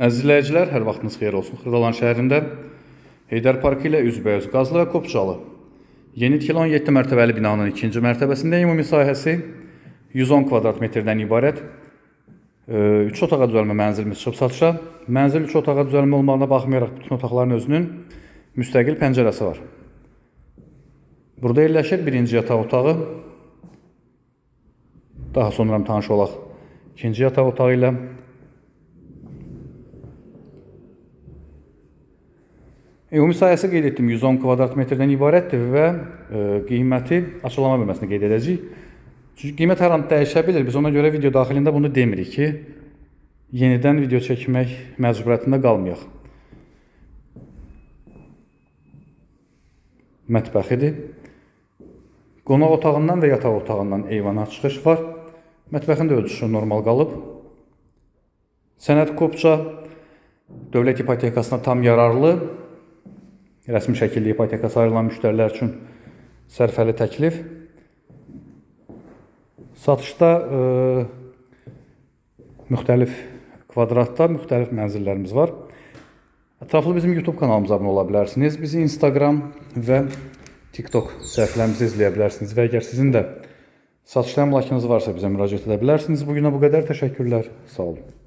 Əziz izləyicilər, hər vaxtınız xeyir olsun. Xırdalan şəhərində Heydər Parkı ilə üzbəüz Qazlı və Qopçalı yeni tikilən 17 mərtəbəli binanın ikinci mərtəbəsində ümumi sahəsi 110 kvadrat metrdən ibarət 3 otağa düzəlmə mənzilimiz çıxıb satışa. Mənzil 3 otağa düzəlmə olmağına baxmayaraq bütün otaqların özünün müstəqil pəncərəsi var. Burada yerləşir birinci yataq otağı. Daha sonra tanış olaq ikinci yataq otağı ilə. Ümumi sahəsi qeyd etdim 110 kvadrat metrdən ibarətdir və e, qiyməti açıqlama bölməsində qeyd edəcəyik. Çünki qiymət hər an dəyişə bilər. Biz ona görə video daxilində bunu demirik ki, yenidən video çəkmək məcburiyyətində qalmayaq. Mətbəxidir. Qonaq otağından və yataq otağından eyvana çıxış var. Mətbəxin də ölçüsü normal qalıb. Sənəd kopça dövlət ipotekasına tam yararlı rəsmi şəkildə ipotekası ayrılan müştərilər üçün sərfəli təklif. Satışda e, müxtəlif kvadratda müxtəlif mənzillərimiz var. Ətraflı bizim YouTube kanalımıza abunə ola bilərsiniz. Bizi Instagram və TikTok səhifələrimizi izləyə bilərsiniz və əgər sizin də satışda əmlakınız varsa bizə müraciət edə bilərsiniz. Bu günə bu qədər təşəkkürlər. Sağ olun.